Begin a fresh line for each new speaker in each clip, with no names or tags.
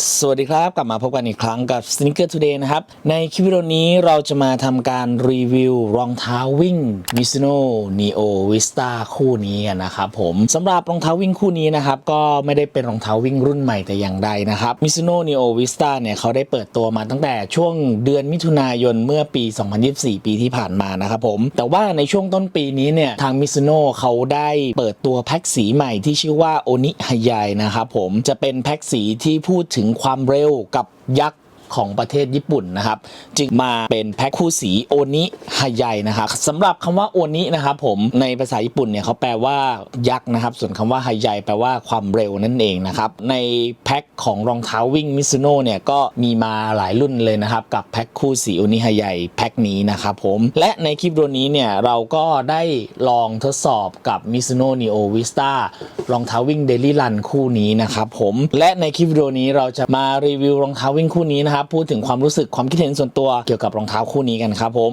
สวัสดีครับ กลับมาพบกันอีกครั้งกับ Sneaker Today นะครับ ในคลิปวิดีโอนี้เราจะมาทำการรีวิวรองเท้าวิ่ง Mizuno Neo Vista คู่นี้กันนะครับผมสำหรับรองเท้าวิ่งคู่นี้นะครับ ก็ไม่ได้เป็นรองเท้าวิ่งรุ่นใหม่แต่อย่างใดนะครับ Mizuno Neo Vista เนี่ยเขาได้เปิดตัวมาตั้งแต่ช่วงเดือนมิถุนายนเมื่อปี 2024 ปีที่ผ่านมานะครับผม แต่ว่าในช่วงต้นปีนี้เนี่ยทาง Mizuno เขาได้เปิดตัวแพ็กสีใหม่ที่ชื่อว่า Oni Hayai นะครับผมจะเป็นแพ็กสีที่พูดถึงความเร็วกับยักษ์ ของประเทศญี่ปุ่นนะครับ จึงมาเป็นแพ็คคู่สีโอนิฮายายนะครับสำหรับคำว่าโอนินะครับผมในภาษาญี่ปุ่นเนี่ยเขาแปลว่ายักษ์นะครับ ส่วนคำว่าฮายายแปลว่าความเร็วนั่นเองนะครับ ในแพ็คของรองเท้าวิ่งมิซูโน่เนี่ยก็มีมาหลายรุ่นเลยนะครับกับแพ็คคู่สีโอนิฮายายแพ็คนี้นะครับผมและในคลิปวิดีโอนี้เนี่ยเราก็ได้ลองทดสอบกับ Mizuno Neo Vista รองเท้าวิ่ง Daily Run คู่นี้นะครับผมและในคลิปวิดีโอนี้เราจะมารีวิวรองเท้าวิ่งคู่นี้นะครับพูดถึงความรู้สึกความคิดเห็นส่วนตัวเกี่ยวกับรองเท้าคู่นี้กันครับผม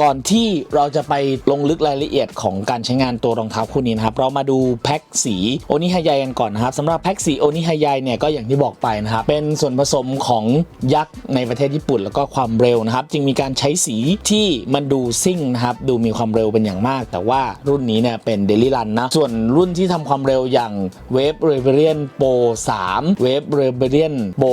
ก่อนที่เราจะไปลงลึกรายละเอียดของการใช้งานตัวรองเท้าคู่นี้นะครับ เรามาดูแพ็คสีโอนิฮายายกันก่อนนะครับสำหรับแพ็คสีโอนิฮายายเนี่ยก็อย่างที่บอกไปนะครับ เป็นส่วนผสมของยักษ์ในประเทศญี่ปุ่น แล้วก็ความเร็วนะครับ จึงมีการใช้สีที่มันดูซิ่งนะครับ ดูมีความเร็วเป็นอย่างมาก แต่ว่ารุ่นนี้เนี่ยเป็นเดลิรันนะ ส่วนรุ่นที่ทำความเร็วอย่างเวฟเรเบเรียนโป3เวฟเรเบเรียนโป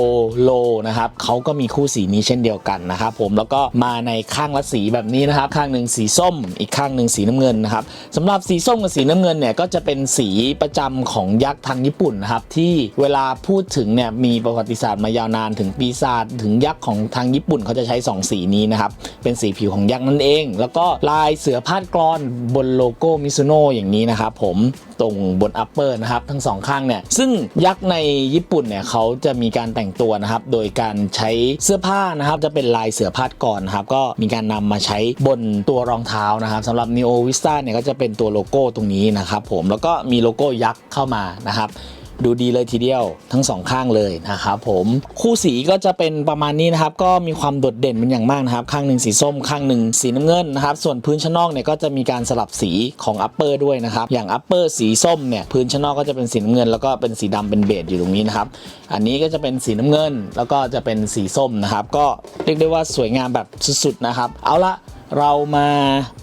โลนะครับเขาก็มีคู่สีนี้เช่นเดียวกันนะครับผมแล้วก็มาในข้างละสีแบบนี้นะครับครับข้างหนึ่งสีส้ม อีกข้างหนึ่งสีน้ำเงินนะครับสำหรับสีส้มกับสีน้ำเงินเนี่ยก็จะเป็นสีประจำของยักษ์ทางญี่ปุ่นนะครับที่เวลาพูดถึงเนี่ยมีประวัติศาสตร์มายาวนานถึงปีศาจถึงยักษ์ของทางญี่ปุ่นเขาจะใช้ 2 สีนี้นะครับเป็นสีผิวของยักษ์นั่นเอง แล้วก็ลายเสือพาดกรอนบนโลโก้มิซูโน่อย่างนี้นะครับผมตรงบนอัปเปอร์นะครับทั้งสองข้างเนี่ยซึ่งยักษ์ในญี่ปุ่นเนี่ยเขาจะมีการแต่งตัวนะครับโดยการใช้เสื้อผ้านะครับจะเป็นลายเสือพาดกรนะครับก็มีการนำมาใช้บนตัวรองเท้านะครับสำหรับ Neo Vista เนี่ยก็จะเป็นตัวโลโก้ตรงนี้นะครับผมแล้วก็มีโลโก้ยักษ์เข้ามานะครับดูดีเลยทีเดียวทั้งสองข้างเลยนะครับผมคู่สีก็จะเป็นประมาณนี้นะครับ ก็มีความโดดเด่นเป็นอย่างมากนะครับ ข้างหนึ่งสีส้ม ข้างหนึ่งสีน้ำเงินนะครับ ส่วนพื้นชั้นนอกเนี่ยก็จะมีการสลับสีของอัปเปอร์ด้วยนะครับ อย่างอัปเปอร์สีส้มเนี่ยพื้นชั้นนอกก็จะเป็นสีน้ำเงิน แล้วก็เป็นสีดำเป็นเบจอยู่ตรงนี้นะครับ อันนี้ก็จะเป็นสีน้ำเงิน แล้วก็จะเป็นสีส้มนะครับ ก็เรียกได้ว่าสวยงามแบบสุดๆนะครับ เอาละ เรามา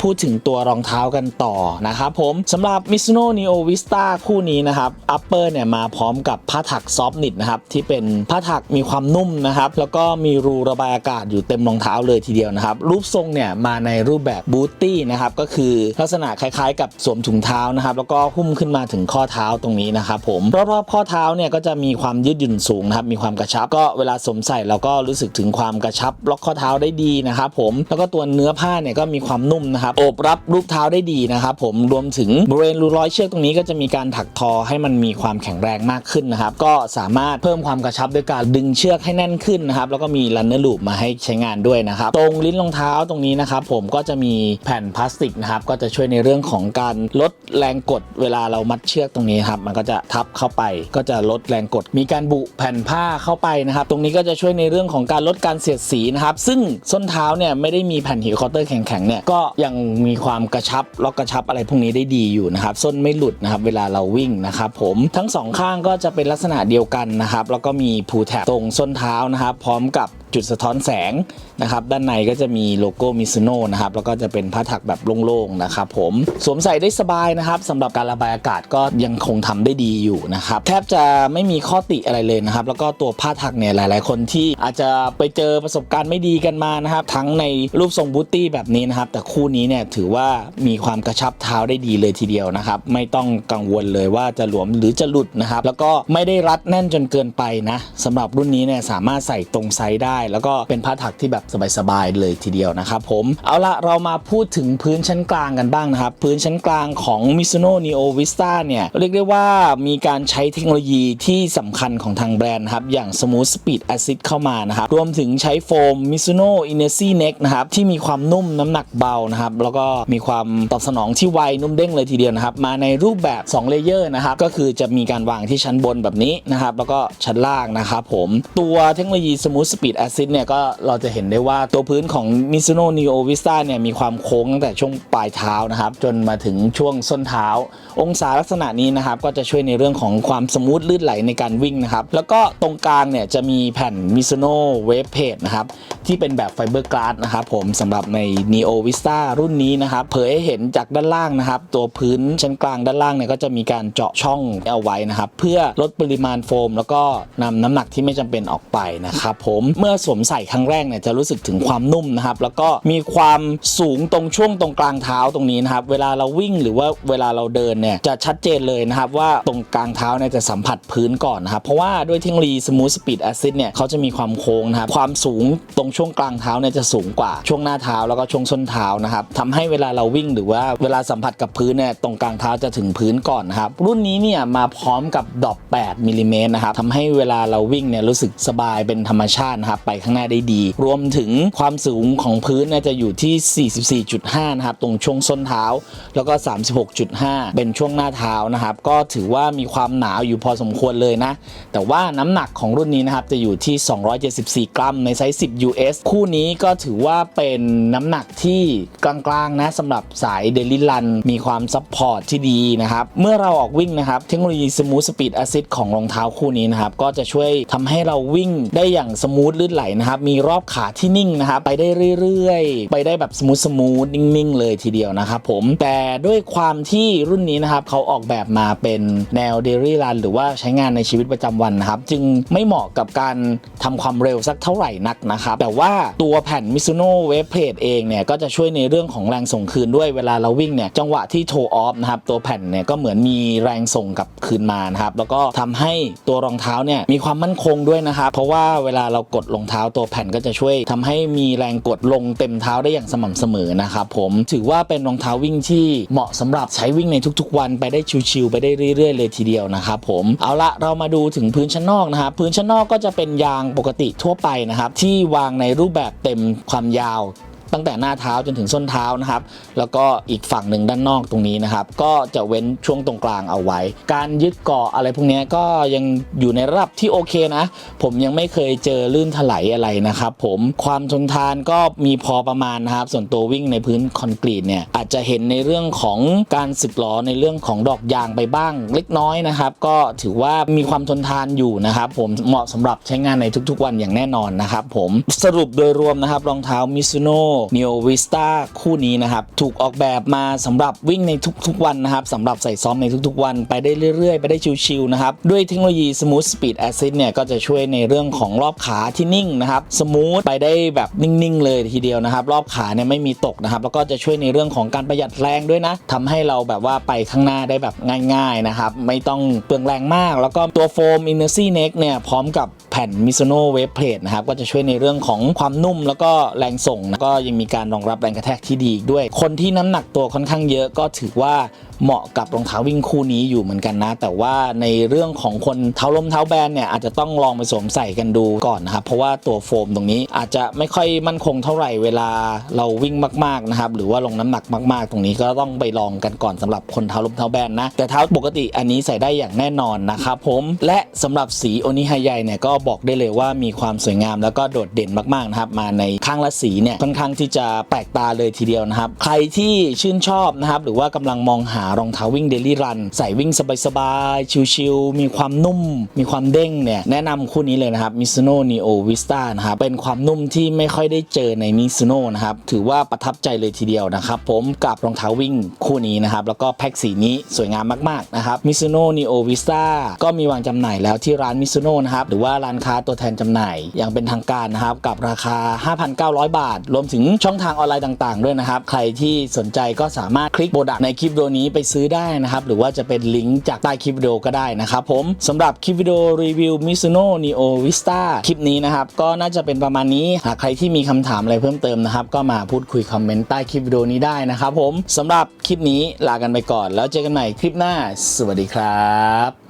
พูดถึงตัวรองเท้ากันต่อนะครับผมสำหรับ Mizuno Neo Vista คู่นี้นะครับ Upper เนี่ยมาพร้อมกับผ้าถักซอฟนิดนะครับที่เป็นผ้าถักมีความนุ่มนะครับแล้วก็มีรูระบายอากาศอยู่เต็มรองเท้าเลยทีเดียวนะครับ รูปทรงเนี่ยมาในรูปแบบบูตตี้นะครับก็คือลักษณะคล้ายๆ กับสวมถุงเท้านะครับแล้วก็หุ้มขึ้นมาถึงข้อเท้าตรงนี้นะครับผมรอบๆข้อเท้าเนี่ยก็จะมีความยืดหยุ่นสูงนะครับมีความกระชับก็เวลาสวมใส่เราก็รู้สึกถึงความกระชับล็อกข้อเท้าได้ดีนะครับผมแล้วก็ตัวเนื้อผ้าเนี่ยก็มีความนุ่มนะครับโอบรับรูปเท้าได้ดีนะครับผมรวมถึงบริเวณรูร้อยเชือกตรงนี้ก็จะมีการถักทอให้มันมีความแข็งแรงมากขึ้นนะครับก็สามารถเพิ่มความกระชับด้วยการดึงเชือกให้แน่นขึ้นนะครับแล้วก็มีรันเนอร์ลูปมาให้ใช้งานด้วยนะครับตรงลิ้นรองเท้าตรงนี้นะครับผมก็จะมีแผ่นพลาสติกนะครับก็จะช่วยในเรื่องของการลดแรงกดเวลาเรามัดเชือกตรงนี้ครับมันก็จะทับเข้าไป ก็จะลดแรงกด มีการบุแผ่นผ้าเข้าไปนะครับตรงนี้ก็จะช่วยในเรื่องของการลดการเสียดสีนะครับซึ่งส้นเท้าเนี่ยไม่ได้มีแผ่นหิวคอเตอร์แข็งๆเนี่ยก็ยังมีความกระชับล็อกกระชับอะไรพวกนี้ได้ดีอยู่นะครับส้นไม่หลุดนะครับเวลาเราวิ่งนะครับผมทั้งสองข้างก็จะเป็นลักษณะเดียวกันนะครับแล้วก็มีพูแถบตรงส้นเท้านะครับพร้อมกับ จุดสะท้อนแสงนะครับ ด้านในก็จะมีโลโก้มิซูโน่นะครับ แล้วก็จะเป็นผ้าถักแบบโล่งๆนะครับผม สวมใส่ได้สบายนะครับสำหรับการระบายอากาศก็ยังคงทำได้ดีอยู่นะครับ แทบจะไม่มีข้อติอะไรเลยนะครับ แล้วก็ตัวผ้าถักเนี่ยหลาย ๆ คนที่อาจจะไปเจอประสบการณ์ไม่ดีกันมานะครับ ทั้งในรูปทรงบูตตี้แบบนี้นะครับ แต่คู่นี้เนี่ยถือว่ามีความกระชับเท้าได้ดีเลยทีเดียวนะครับ ไม่ต้องกังวลเลยว่าจะหลวมหรือจะหลุดนะครับ แล้วก็ไม่ได้รัดแน่นจนเกินไปนะสำหรับรุ่นนี้เนี่ยสามารถใส่ตรงไซส์ได้แล้วก็เป็นผ้าถักที่แบบสบายๆเลยทีเดียวนะครับผมเอาละเรามาพูดถึงพื้นชั้นกลางกันบ้างนะครับ พื้นชั้นกลางของ Mizuno Neo Vista เนี่ยเรียกได้ว่ามีการใช้เทคโนโลยีที่สำคัญของทางแบรนด์นะครับอย่าง Smooth Speed Acid เข้ามานะครับรวมถึงใช้โฟม Mizuno Inercy Neck นะครับที่มีความนุ่มน้ำหนักเบานะครับแล้วก็มีความตอบสนองที่ไวนุ่มเด้งเลยทีเดียวนะครับมาในรูปแบบ2เลเยอร์นะครับก็คือจะมีการวางที่ชั้นบนแบบนี้นะครับแล้วก็ชั้นล่างนะครับผมตัวเทคโนโลยี Smooth Speed Acid เนี่ยก็เราจะเห็นได้ว่าตัวพื้นของ Mizuno Neo Vista เนี่ยมีความโค้งตั้งแต่ช่วงปลายเท้านะครับ จนมาถึงช่วงส้นเท้า องศาลักษณะนี้นะครับก็จะช่วยในเรื่องของความสมูทลื่นไหลในการวิ่งนะครับ แล้วก็ตรงกลางเนี่ยจะมีแผ่น Mizuno Wave Plate นะครับที่เป็นแบบไฟเบอร์กลาสนะครับผมสำหรับใน Neo Vista รุ่นนี้นะครับเผยให้เห็นจากด้านล่างนะครับ ตัวพื้นชั้นกลางด้านล่างเนี่ยก็จะมีการเจาะช่องเอาไว้นะครับ เพื่อลดปริมาณโฟม แล้วก็นำน้ำหนักที่ไม่จำเป็นออกไปนะครับผมเมื่อสวมใส่ครั้งแรกเนี่ยจะรู้สึกถึงความนุ่มนะครับ แล้วก็มีความสูงตรงช่วงตรงกลางเท้าตรงนี้นะครับ เวลาเราวิ่งหรือว่าเวลาเราเดินเนี่ยจะชัดเจนเลยนะครับ ว่าตรงกลางเท้าเนี่ยจะสัมผัสพื้นก่อนนะครับ เพราะว่าด้วยเทคโนโลยี Smooth Speed Acid เนี่ยเขาจะมีความโค้งนะครับ ความสูงตรงช่วงกลางเท้าเนี่ยจะสูงกว่าช่วงหน้าเท้าแล้วก็ช่วงส้นเท้านะครับทำให้เวลาเราวิ่งหรือว่าเวลาสัมผัสกับพื้นเนี่ยตรงกลางเท้าจะถึงพื้นก่อนนะครับ รุ่นนี้เนี่ยมาพร้อมกับดอก8มิลลิเมตรนะครับทำให้เวลาเราวิ่งเนี่ยรู้สึกสบายเป็นธรรมชาตินะครับไปข้างหน้าได้ดี รวมถึงความสูงของพื้นเนี่ยจะอยู่ที่ 44.5 นะครับ ตรงช่วงส้นเท้า แล้วก็ 36.5 เป็นช่วงหน้าเท้านะครับ ก็ถือว่ามีความหนาวอยู่พอสมควรเลยนะ แต่ว่าน้ำหนักของรุ่นนี้นะครับ จะอยู่ที่ 274 กรัมในไซส์ 10 US คู่นี้ก็ถือว่าเป็นน้ำหนักที่กลางๆนะสำหรับสายเดลิลันมีความซัพพอร์ตที่ดีนะครับ เมื่อเราออกวิ่งนะครับ เทคโนโลยี Smooth Speed Assist ของรองเท้าคู่นี้นะครับ ก็จะช่วยทำให้เราวิ่งได้อย่างสมูทลื่นไหลนะครับ มีรอบขาที่นิ่งนะครับ ไปได้เรื่อยๆ ไปได้แบบสมูทสมูทนิ่งๆ เลยทีเดียวนะครับผม แต่ด้วยความที่รุ่นนี้นะครับเขาออกแบบมาเป็นแนวเดลี่รันหรือว่าใช้งานในชีวิตประจำวันนะครับ จึงไม่เหมาะกับการทำความเร็วสักเท่าไหร่นักนะครับ แต่ว่าตัวแผ่น Mizuno Wave Plate เองเนี่ย ก็จะช่วยในเรื่องของแรงส่งคืนด้วยเวลาเราวิ่งเนี่ย จังหวะที่โทออฟนะครับ ตัวแผ่นเนี่ยก็เหมือนมีแรงส่งกลับคืนมานะครับ แล้วก็ทำให้ตัวรองเท้าเนี่ยมีความมั่นคงด้วยนะครับ เพราะว่าเวลาเรากดรองเท้าตัวแผ่นก็จะช่วยทำให้มีแรงกดลงเต็มเท้าได้อย่างสม่ำเสมอนะครับผมถือว่าเป็นรองเท้าวิ่งที่เหมาะสำหรับใช้วิ่งในทุกๆ วันไปได้ชิวๆไปได้เรื่อยๆ เลยทีเดียวนะครับผมเอาละเรามาดูถึงพื้นชั้นนอกนะครับพื้นชั้นนอกก็จะเป็นยางปกติทั่วไปนะครับที่วางในรูปแบบเต็มความยาว ตั้งแต่หน้าเท้าจนถึงส้นเท้านะครับ แล้วก็อีกฝั่งหนึ่งด้านนอกตรงนี้นะครับ ก็จะเว้นช่วงตรงกลางเอาไว้ การยึดเกาะอะไรพวกนี้ก็ยังอยู่ในระดับที่โอเคนะ ผมยังไม่เคยเจอลื่นถลายอะไรนะครับ ผมความทนทานก็มีพอประมาณนะครับ ส่วนตัววิ่งในพื้นคอนกรีตเนี่ยอาจจะเห็นในเรื่องของการสึกหรอในเรื่องของดอกยางไปบ้าง เล็กน้อยนะครับ ก็ถือว่ามีความทนทานอยู่นะครับ ผมเหมาะสำหรับใช้งานในทุกๆ วันอย่างแน่นอนนะครับ ผมสรุปโดยรวมนะครับรองเท้า Mizuno Neo Vista คู่นี้นะครับ ถูกออกแบบมาสำหรับวิ่งในทุกๆวันนะครับสำหรับใส่ซ้อมในทุกๆ วันไปได้เรื่อยๆ ไปได้ชิวๆนะครับ ด้วยเทคโนโลยี Smooth Speed Acid เนี่ย ก็จะช่วยในเรื่องของรอบขาที่นิ่งนะครับสมูทไปได้แบบนิ่งๆ เลยทีเดียวนะครับ รอบขาเนี่ยไม่มีตกนะครับ แล้วก็จะช่วยในเรื่องของการประหยัดแรงด้วยนะทำให้เราแบบว่าไปข้างหน้าได้แบบง่าย ๆนะครับ ไม่ต้องเปลืองแรงมาก แล้วก็ตัวโฟม Inercy Neck เนี่ยพร้อมกับ แผ่น Mizuno Wave Plate นะครับก็จะช่วยในเรื่องของความนุ่มแล้วก็แรงส่งแล้วก็ยังมีการรองรับแรงกระแทกที่ดีอีกด้วย คนที่น้ำหนักตัวค่อนข้างเยอะก็ถือว่าเหมาะกับรองเท้าวิ่งคู่นี้อยู่เหมือนกันนะ แต่ว่าในเรื่องของคนเท้าลมเท้าแบนเนี่ยอาจจะต้องลองไปสวมใส่กันดูก่อนนะครับ เพราะว่าตัวโฟมตรงนี้อาจจะไม่ค่อยมั่นคงเท่าไหร่เวลาเราวิ่งมากๆนะครับ หรือว่าลงน้ำหนักมาก ๆ ตรงนี้ก็ต้องไปลองกันก่อนสำหรับคนเท้าลมเท้าแบนนะ แต่เท้าปกติอันนี้ใส่ได้อย่างแน่นอนนะครับผม และสำหรับสีโอนิฮายายเนี่ยก็บอกได้เลยว่ามีความสวยงามแล้วก็โดดเด่นมากๆนะครับ มาในข้างละสีเนี่ยค่อนข้างที่จะแปลกตาเลยทีเดียวนะครับ ใครที่ชื่นชอบนะครับหรือว่ากำลังมองหาารองเท้าวิ่งเดลี่รันใส่วิ่งสบายๆ ชิลๆ มีความนุ่ม มีความเด้งเนี่ย แนะนำคู่นี้เลยนะครับ Mizuno Neo Vista นะครับ เป็นความนุ่มที่ไม่ค่อยได้เจอใน Mizuno นะครับ ถือว่าประทับใจเลยทีเดียวนะครับ ผมกับรองเท้าวิ่งคู่นี้นะครับ แล้วก็แพ็กสีนี้สวยงามมากๆ นะครับ Mizuno Neo Vista ก็มีวางจำหน่ายแล้วที่ร้าน Mizuno นะครับ หรือว่าร้านค้าตัวแทนจำหน่ายอย่างเป็นทางการนะครับ กับราคา 5,900 บาท รวมถึงช่องทางออนไลน์ต่าง ๆ ด้วยนะครับ ใครที่สนใจก็สามารถคลิกโปรดักในคลิปวิดีโอนี้ไปซื้อได้นะครับ หรือว่าจะเป็นลิงก์จากใต้คลิปวิดีโอก็ได้นะครับผมสำหรับคลิปวิดีโอรีวิว Mizuno Neo Vista คลิปนี้นะครับ ก็น่าจะเป็นประมาณนี้หากใครที่มีคำถามอะไรเพิ่มเติมนะครับ ก็มาพูดคุยคอมเมนต์ใต้คลิปวิดีโอนี้ได้นะครับผมสำหรับคลิปนี้ลากันไปก่อน แล้วเจอกันใหม่คลิปหน้า สวัสดีครับ